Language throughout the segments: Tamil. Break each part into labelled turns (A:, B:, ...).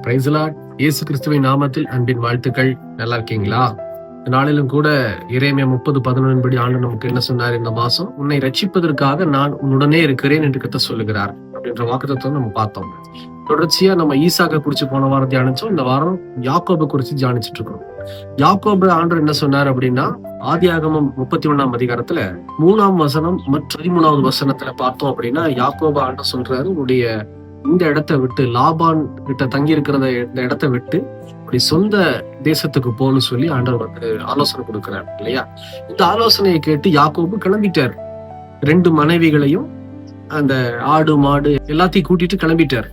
A: பிரைஸ்லா இயேசு கிறிஸ்துவின் நாமத்தில் அன்பின் வாழ்த்துக்கள். நல்லா இருக்கீங்களா? நாளிலும் கூட இறைமைய முப்பது பதினொன்று படி ஆண்டு நமக்கு என்ன சொன்னார் இந்த மாசம் உன்னை ரட்சிப்பதற்காக நான் உன்னுடனே இருக்கிறேன் என்று கத்த சொல்லுகிறார். அப்படின்ற வாக்குத்தத்தை நம்ம பார்த்தோம். தொடர்ச்சியா நம்ம ஈசாக்க குறிச்சு போன வாரம் தியானிச்சோம். இந்த வாரம் யாக்கோபை குறிச்சு தியானிச்சுட்டு இருக்கோம் யாக்கோபு ஆண்டர் என்ன சொன்னார் அப்படின்னா ஆதி ஆகமம் முப்பத்தி ஒண்ணாம் அதிகாரத்துல மூணாம் வசனம் மற்றும் பதிமூணாவது வசனத்துல பார்த்தோம் அப்படின்னா யாக்கோபு ஆண்டர் சொல்றாரு உன்னுடைய இந்த இடத்த விட்டு லாபான் கிட்ட தங்கி இருக்கிறத இந்த இடத்த விட்டு இப்படி சொந்த தேசத்துக்கு போகணும்னு சொல்லி ஆண்டவர் வந்து ஆலோசனை கொடுக்கிறார் இல்லையா? இந்த ஆலோசனையை கேட்டு யாக்கோபு கிளம்பிட்டார். ரெண்டு மனைவிகளையும் அந்த ஆடு மாடு எல்லாத்தையும் கூட்டிட்டு கிளம்பிட்டார்.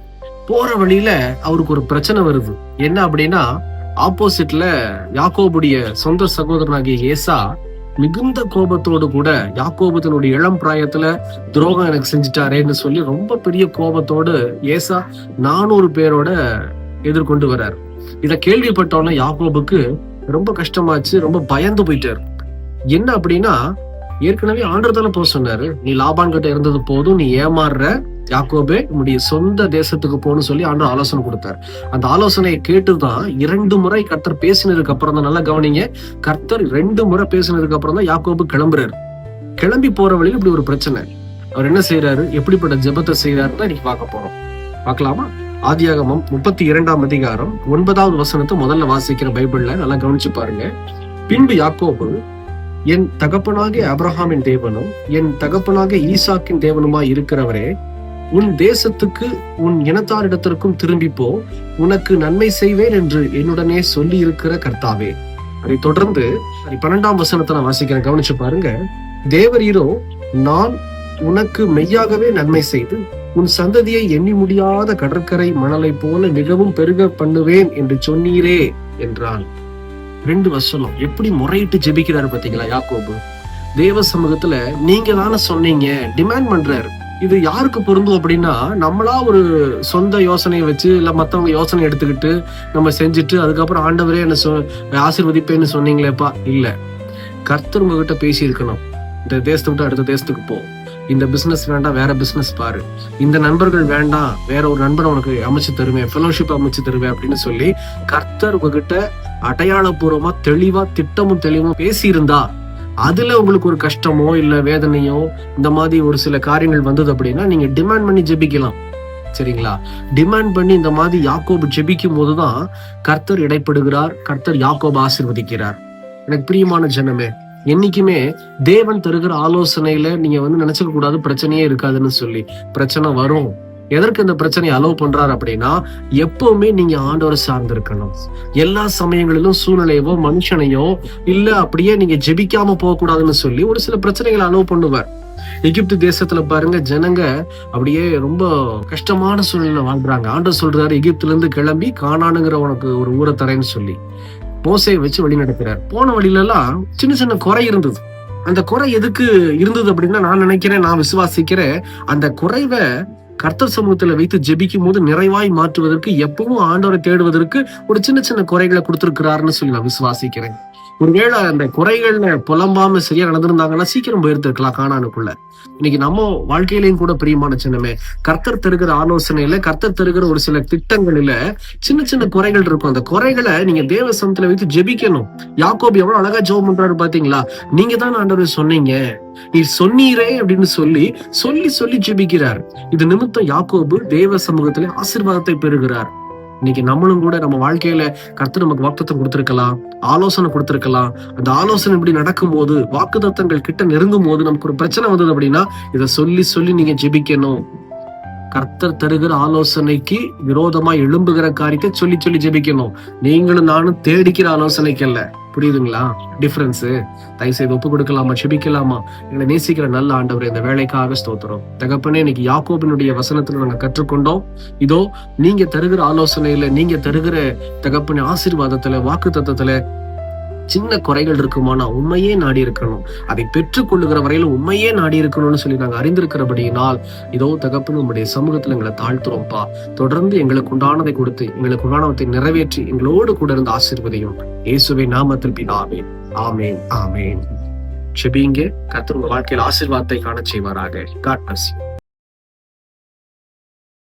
A: போற வழியில அவருக்கு ஒரு பிரச்சனை வருது. என்ன அப்படின்னா ஆப்போசிட்ல யாக்கோபுடைய சொந்த சகோதரனாகிய ஏசா மிகுந்த கோபத்தோடு கூட யாக்கோபு தன்னுடைய இளம் பிராயத்துல துரோகம் எனக்கு செஞ்சுட்டாரேன்னு சொல்லி ரொம்ப பெரிய கோபத்தோடு ஏசா நானூறு பேரோட எதிர்கொண்டு வர்றார் இதை கேள்விப்பட்டோன்னே யாக்கோபுக்கு ரொம்ப கஷ்டமாச்சு ரொம்ப பயந்து போயிட்டாரு. என்ன அப்படின்னா ஏற்கனவே ஆண்டர்தான போக சொன்னாரு நீ லாபான் கிட்ட இருந்தது போதும் நீ ஏமாறுற யாக்கோபே உன்னுடைய சொந்த தேசத்துக்கு போகணும்னு சொல்லி ஆண்டு ஆலோசனை கொடுத்தார். அந்த ஆலோசனையை கேட்டுதான் இரண்டு முறை கர்த்தர் பேசினதுக்கு அப்புறம் தான் நல்லா கவனிங்க. கர்த்தர் ரெண்டு முறை பேசினதுக்கு அப்புறம் தான் யாக்கோபு கிளம்புறாரு. கிளம்பி போற வழியில் இப்படி ஒரு பிரச்சனை. அவர் என்ன செய்யறாரு எப்படிப்பட்ட ஜெபத்தை செய்யறாருன்னு இன்னைக்கு பார்க்க போறோம். பார்க்கலாமா? ஆதியாகமம் முப்பத்தி இரண்டாம் அதிகாரம் ஒன்பதாவது வசனத்தை முதல்ல வாசிக்கிற பைபிள்ல நல்லா கவனிச்சு பாருங்க. பின்பு யாக்கோபு என் தகப்பனாகிய அப்ரஹாமின் தேவனும் என் தகப்பனாகிய ஈசாக்கின் தேவனுமா இருக்கிறவரே உன் தேசத்துக்கு உன் இனத்தாரிடத்திற்கும் திரும்பிப்போ. உனக்கு நன்மை செய்வேன் என்று என்னுடனே சொல்லி இருக்கிற கர்த்தாவே. அதை தொடர்ந்து பன்னெண்டாம் வசனத்தை நான் வாசிக்கிறேன். கவனிச்சு பாருங்க. தேவரீரோ நான் உனக்கு மெய்யாகவே நன்மை செய்து உன் சந்ததியை எண்ணி முடியாத கடற்கரை மணலை போல மிகவும் பெருக பண்ணுவேன் என்று சொன்னீரே என்றான் ரெண்டு வசனம். எப்படி முறையிட்டு ஜெபிக்கிறாரு பாத்தீங்களா யாக்கோபு? தேவ சமூகத்துல நீங்க தானே சொன்னீங்க டிமாண்ட் பண்றாரு. இது யாருக்கு பொருந்தும் அப்படின்னா நம்மளா ஒரு சொந்த யோசனையை வச்சு இல்ல மத்தவங்க யோசனை எடுத்துக்கிட்டு நம்ம செஞ்சுட்டு அதுக்கப்புறம் ஆண்டவரே என்ன சொ ஆசீர்வதிப்பேன்னு சொன்னீங்களேப்பா? இல்ல. கர்த்தர் உங்ககிட்ட பேசி இருக்கணும் இந்த தேசத்தை விட்டு அடுத்த தேசத்துக்கு போ. இந்த பிசினஸ் வேண்டாம் வேற பிசினஸ் பாரு. இந்த நண்பர்கள் வேண்டாம் வேற ஒரு நண்பன் உனக்கு அமைச்சு தருவேன் ஃபெலோஷிப் அமைச்சு தருவேன் அப்படின்னு சொல்லி கர்த்தர் உங்ககிட்ட அடையாளபூர்வமா தெளிவா திட்டமும் தெளிவும் பேசியிருந்தா அதுல உங்களுக்கு ஒரு கஷ்டமோ இல்ல வேதனையோ இந்த மாதிரி ஒரு சில காரியங்கள் வந்தது அப்படின்னா நீங்க டிமாண்ட் பண்ணி ஜெபிக்கலாம். சரிங்களா? டிமாண்ட் பண்ணி இந்த மாதிரி யாக்கோபு ஜெபிக்கும் போதுதான் கர்த்தர் இடைப்படுகிறார் கர்த்தர் யாக்கோபு ஆசிர்வதிக்கிறார். எனக்கு பிரியமான ஜனமே என்னைக்குமே தேவன் தருகிற ஆலோசனையில நீங்க வந்து நினைச்சுக்க கூடாது பிரச்சனையே இருக்காதுன்னு சொல்லி. பிரச்சனை வரும். எதற்கு இந்த பிரச்சனையை அலோவ் பண்றாரு அப்படின்னா எப்பவுமே நீங்க ஆண்டவரை சார்ந்திருக்கணும். எல்லா சமயங்களிலும் சூழ்நிலையவோ மனுஷனையோ இல்ல அப்படியே நீங்க ஜெபிக்காம போகக்கூடாதுன்னு சொல்லி ஒரு சில பிரச்சனைகளை அலோவ் பண்ணுவார். எகிப்து தேசத்துல பாருங்க ஜனங்க அப்படியே ரொம்ப கஷ்டமான சூழ்நிலை வாழ்றாங்க. ஆண்டவர் சொல்றாரு எகிப்துல இருந்து கிளம்பி காணானுங்கிற உனக்கு ஒரு ஊரை தரேன்னு சொல்லி. மோசையை வச்சு வழி நடக்கிறார் போன வழியில எல்லாம் சின்ன சின்ன குறை இருந்தது. அந்த குறை எதுக்கு இருந்தது அப்படின்னா நான் நினைக்கிறேன் நான் விசுவாசிக்கிறேன் அந்த குறைவை கர்த்தர் சமூகத்துல வைத்து ஜெபிக்கும் போது நிறைவாய் மாற்றுவதற்கு எப்பவும் ஆண்டவரை தேடுவதற்கு ஒரு சின்ன சின்ன குறைகளை கொடுத்திருக்கிறாருன்னு சொல்லி நான் விசுவாசிக்கிறேன். ஒருவேளை அந்த குறைகள்ல புலம்பாம சரியா நடந்திருந்தாங்கன்னா சீக்கிரம் போயிருந்திருக்கலாம் காணானுக்குள்ள. இன்னைக்கு நம்ம வாழ்க்கையிலையும் கூட பிரியமான சின்னமே கர்த்தர் தருகிற ஆலோசனையில கர்த்தர் தருகிற ஒரு சில திட்டங்களில சின்ன சின்ன குறைகள் இருக்கும். அந்த குறைகளை நீங்க தேவ சமத்துல வைத்து ஜெபிக்கணும். யாக்கோபி எவ்வளவு அழகா ஜெபம் பண்றாரு பாத்தீங்களா? நீங்க தான் ஆண்டவர் சொன்னீங்க. நீ சொன்னீரே அப்படின்னு சொல்லி சொல்லி சொல்லி ஜெபிக்கிறார். இது நிமித்தம் யாக்கோபு தேவ சமூகத்திலே ஆசீர்வாதத்தை பெறுகிறார். இன்னைக்கு நம்மளும் கூட நம்ம வாழ்க்கையில கர்த்தர் நமக்கு வாக்குத்தம் கொடுத்திருக்கலாம் ஆலோசனை கொடுத்திருக்கலாம். அந்த ஆலோசனை இப்படி நடக்கும்போது வாக்குத்தத்தங்கள் கிட்ட நெருங்கும் போது நமக்கு ஒரு பிரச்சனை வந்தது அப்படின்னா இதை சொல்லி சொல்லி நீங்க ஜெபிக்கணும். கர்த்தர் தருகிற ஆலோசனைக்கு விரோதமா எழும்புகிற காரியத்தை சொல்லி சொல்லி ஜெபிக்கணும். நீங்களும் நானும் தேடிக்கிற ஆலோசனைக்கு அல்ல புரியுதுங்களா? டிஃபரன்ஸ் தயவு செய்து ஒப்பு கொடுக்கலாமா? ஜெபிக்கலாமா? எங்களை நேசிக்கிற நல்ல ஆண்டவர் இந்த வேலைக்காக ஸ்தோத்திரம். தகப்பனே இன்னைக்கு யாக்கோபினுடைய வசனத்துல நாங்க கற்றுக்கொண்டோம். இதோ நீங்க தருகிற ஆலோசனையில நீங்க தருகிற தகப்பன ஆசீர்வாதத்துல வாக்கு தத்துவத்துல சின்ன குறைகள் இருக்குமானா உண்மையே நாடி இருக்கணும். அதை பெற்றுக்கொள்ளுகிற வரையில உண்மையே நாடி இருக்கணும்னு சொல்லி நாங்க அறிந்திருக்கிறபடியினால் இதோ தகப்பன் உங்களுடைய சமூகத்துல எங்களை தாழ்த்துறோம்ப்பா தொடர்ந்து எங்களுக்கு உண்டானதை கொடுத்து எங்களுக்கு உண்டானவத்தை நிறைவேற்றி எங்களோடு கூட இருந்து ஆசிர்வதையும். இயேசுவை நாமத்தில் பிதாவே. ஆமேன் ஆமேன். ஷெபிங்க கர்த்தர் உங்க வாழ்க்கையில் ஆசீர்வாதத்தை காண செய்வாராக. காட்.